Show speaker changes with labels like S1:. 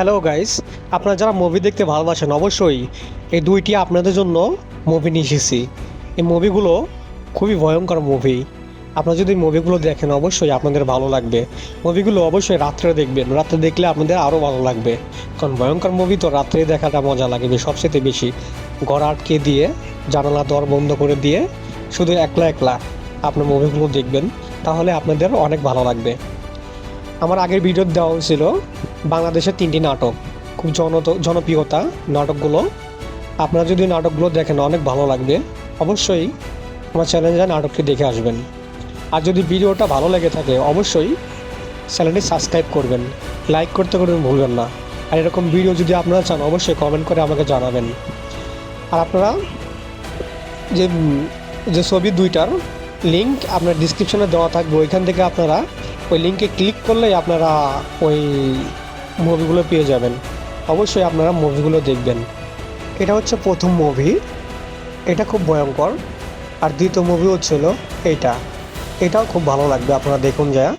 S1: Hello guys আপনারা যারা movie দেখতে ভালোবাসেন, অবশ্যই এই দুইটি আপনাদের জন্য মুভি নিয়ে এসেছি। এই মুভিগুলো খুবই ভয়ঙ্কর মুভি আপনারা যদি মুভিগুলো দেখেন, অবশ্যই আপনাদের ভালো লাগবে। মুভিগুলো অবশ্যই রাত্রে দেখবেন। রাত্রে দেখলে আপনাদের আরও ভালো লাগবে। কারণ ভয়ঙ্কর মুভি তো রাত্রে দেখাটা মজা লাগবে সবচেয়ে বেশি। ঘর আটকে দিয়ে জানালা দর বন্ধ করে দিয়ে, শুধু একলা একলা আপনার মুভিগুলো দেখবেন, তাহলে আপনাদের অনেক ভালো লাগবে। আমার আগের ভিডিও দেওয়া হয়েছিল বাংলাদেশের তিনটি নাটক। খুব জন জনপ্রিয়তা নাটকগুলো। আপনারা যদি নাটকগুলো দেখেন, অনেক ভালো লাগবে। অবশ্যই আমার চ্যানেলে নাটকটি দেখে আসবেন। আর যদি ভিডিওটা ভালো লেগে থাকে, অবশ্যই চ্যানেলটি সাবস্ক্রাইব করবেন। লাইক করতে করবেন ভুলবেন না। আর এরকম ভিডিও যদি আপনারা চান, অবশ্যই কমেন্ট করে আমাকে জানাবেন। আর আপনারা যে যে ছবি দুইটার লিঙ্ক আপনার ডিসক্রিপশনে দেওয়া থাকবে, ওইখান থেকে আপনারা ওই লিঙ্কে ক্লিক করলেই আপনারা ওই মুভিগুলো পেয়ে যাবেন। অবশ্যই আপনারা মুভিগুলো দেখবেন। এটা হচ্ছে প্রথম মুভি। এটা খুব ভয়ঙ্কর। আর দ্বিতীয় মুভি হচ্ছিল এইটা। এটাও খুব ভালো লাগবে আপনারা দেখুন যা